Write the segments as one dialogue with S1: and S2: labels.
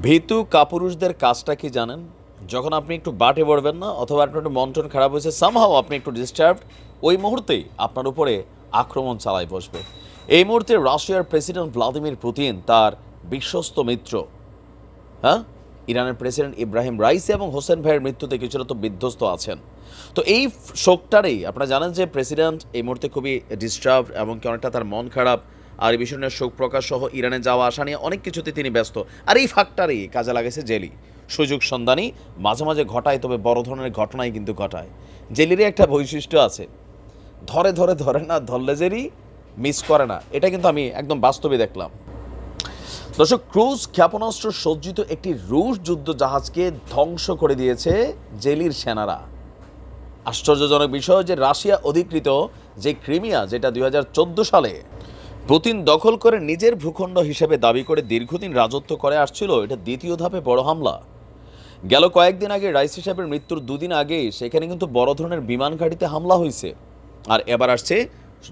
S1: ভীতু কাপুরুষদের কাজটা কি জানেন? যখন আপনি একটু বাটে পড়বেন না, অথবা আপনার একটু মন টন খারাপ হয়েছে সামহাও আপনি একটু ডিস্টার্ব ওই মুহূর্তেই আপনার উপরে আক্রমণ চালায় বসবে। এই মুহূর্তে রাশিয়ার প্রেসিডেন্ট ভ্লাদিমির পুতিন তার বিশ্বস্ত মিত্র। হ্যাঁ? ইরানের প্রেসিডেন্ট ইব্রাহিম রাইসি এবং হোসেন ভাইয়ের মৃত্যুতে কিছুটা তো বিধ্বস্ত আছেন। তো এই শোকটারেই আপনারা জানেন যে প্রেসিডেন্ট এই মুহূর্তে খুবই ডিস্টার্ব এবং কি অনেকটা তার মন খারাপ আর এই বিষয় শোক প্রকাশ সহ ইরানে যাওয়া আসা নিয়ে অনেক কিছুতে তিনি ব্যস্ত। আর এই ফাঁকটারই কাজে লাগেছে জেলি। সুযোগ সন্ধানী, মাঝে মাঝে ঘটায়, তবে বড় ধরনের ঘটনাই কিন্তু ঘটায়। জেলিরই একটা বৈশিষ্ট্য আছে। ধরে ধরে ধরে না, ধরলে জেরি মিস করে না। এটা কিন্তু আমি একদম বাস্তবে দেখলাম। দর্শক, ক্রুজ ক্ষেপণাস্ত্র সজ্জিত একটি রুশ যুদ্ধ জাহাজকে ধ্বংস করে দিয়েছে জেলির সেনারা। আশ্চর্যজনক বিষয় যে রাশিয়া অধিকৃত যে ক্রিমিয়া, যেটা দুই হাজার চোদ্দ সালে পুতিন দখল করে নিজের ভূখণ্ড হিসেবে দাবি করে দীর্ঘদিন রাজত্ব করে আসছিল এটা দ্বিতীয় ধাপে বড় হামলা। গেল কয়েকদিন আগে রাইস সাহেবের মৃত্যুর দুদিন আগে সেখানে কিন্তু বড় ধরনের বিমান ঘাঁটিতে হামলা হয়েছে। আর এবার আসছে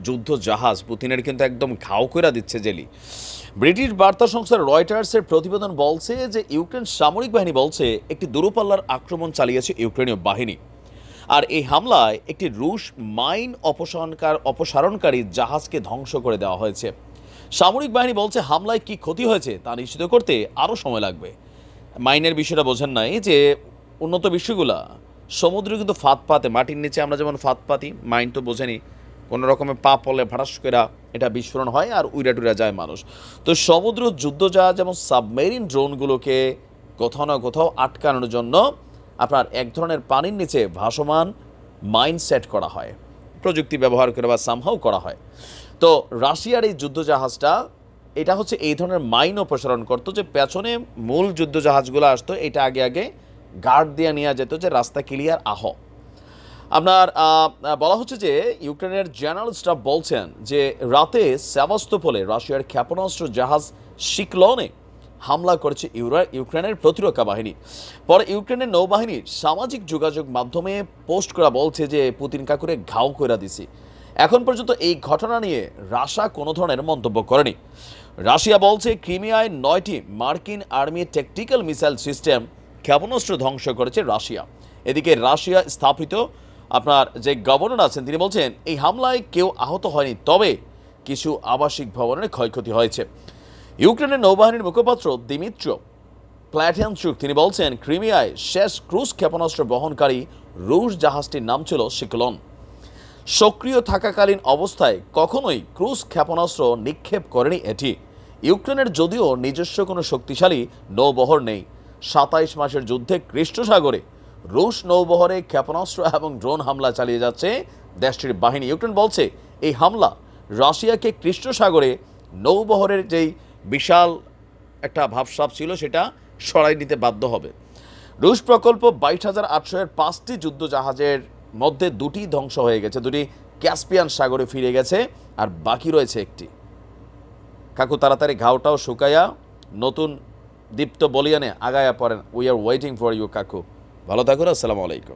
S1: যুদ্ধ জাহাজ, পুতিনের কিন্তু একদম ঘাও করে দিচ্ছে জেলি। ব্রিটিশ বার্তা সংস্থা রয়টার্সের প্রতিবেদন বলছে যে, ইউক্রেন সামরিক বাহিনী বলছে, একটি দূরপাল্লার আক্রমণ চালিয়েছে ইউক্রেনীয় বাহিনী। আর এই হামলায় একটি রুশ মাইন অপসারণকার অপসারণকারী জাহাজকে ধ্বংস করে দেওয়া হয়েছে। সামরিক বাহিনী বলছে, হামলায় কি ক্ষতি হয়েছে তা নিশ্চিত করতে আরও সময় লাগবে। মাইনের বিষয়টা বোঝেন নাই যে উন্নত বিষয়গুলা সমুদ্রে কিন্তু ফাঁদ পাতে, মাটির নিচে আমরা যেমন ফাঁদ পাতি, মাইন তো বোঝেনি। কোনো রকমের পা পলে ভাড়াস করে এটা বিস্ফোরণ হয় আর উইরা টুইরা যায় মানুষ। তো সমুদ্র যুদ্ধ যুদ্ধজাহাজ যেমন সাবমেরিন ড্রোনগুলোকে কোথাও না কোথাও আটকানোর জন্য আপনার এক ধরনের পানির নিচে ভাসমান মাইন সেট করা হয়, প্রযুক্তি ব্যবহার করে বা সামহাও করা হয়। তো রাশিয়ার এই যুদ্ধজাহাজটা, এটা হচ্ছে এই ধরনের মাইন অপসারণ করতো যে পেছনে মূল যুদ্ধজাহাজগুলো আসতো, এটা আগে আগে গার্ড দিয়ে নেওয়া যেত যে রাস্তা ক্লিয়ার আহ। আপনার বলা হচ্ছে যে ইউক্রেনের জেনারেল স্টাফ বলছেন যে রাতে সেভাস্তোপোলে রাশিয়ার ক্ষেপণাস্ত্র জাহাজ শিকলনে হামলা করেছে ইউক্রেনের প্রতিরক্ষা বাহিনী। পরে ইউক্রেনের নৌবাহিনীর সামাজিক যোগাযোগ মাধ্যমে পোস্ট করা বলছে যে পুতিন কাকুরে ঘাও কইরা দিছি। এখন পর্যন্ত এই ঘটনা নিয়ে রাশা কোনো ধরনের মন্তব্য করেনি। রাশিয়া বলছে ক্রিমিয়ায় নয়টি মার্কিন আর্মি টেকটিক্যাল মিসাইল সিস্টেম ক্ষেপণাস্ত্র ধ্বংস করেছে রাশিয়া। এদিকে রাশিয়া স্থাপিত আপনার যে গভর্নর আছেন, তিনি বলছেন, এই হামলায় কেউ আহত হয়নি, তবে কিছু আবাসিক ভবনের ক্ষয়ক্ষতি হয়েছে। ইউক্রেনের নৌবাহিনীর মুখপাত্র দিমিত্র প্ল্যাটিয়ানচুক তিনি বলছেন, ক্রিমিয়ায় শেষ ক্রুজ ক্ষেপণাস্ত্র বহনকারী রুশ জাহাজটির নাম ছিল শিকলন। সক্রিয় থাকাকালীন অবস্থায় কখনোই ক্রুজ ক্ষেপণাস্ত্র নিক্ষেপ করেনি এটি। ইউক্রেনের যদিও নিজস্ব কোনো শক্তিশালী নৌবহর নেই। সাতাইশ মাসের যুদ্ধে কৃষ্ণসাগরে রুশ নৌবহরে ক্ষেপণাস্ত্র এবং ড্রোন হামলা চালিয়ে যাচ্ছে দেশটির বাহিনী। ইউক্রেন বলছে, এই হামলা রাশিয়াকে কৃষ্ণসাগরে নৌবহরের যেই বিশাল একটা ভাবসাব ছিল, সেটা সরাই নিতে বাধ্য হবে। রুশ প্রকল্প বাইশ হাজার আটশো এর পাঁচটি যুদ্ধ জাহাজের মধ্যে দুটি ধ্বংস হয়ে গেছে, দুটি ক্যাসপিয়ান সাগরে ফিরে গেছে, আর বাকি রয়েছে একটি। কাকু, তাড়াতাড়ি ঘাওটাও শুকাইয়া নতুন দীপ্ত বলিয়ানে আগায়া পড়েন। We are waiting for you কাকু। ভালো থাকুন, আসসালামু আলাইকুম।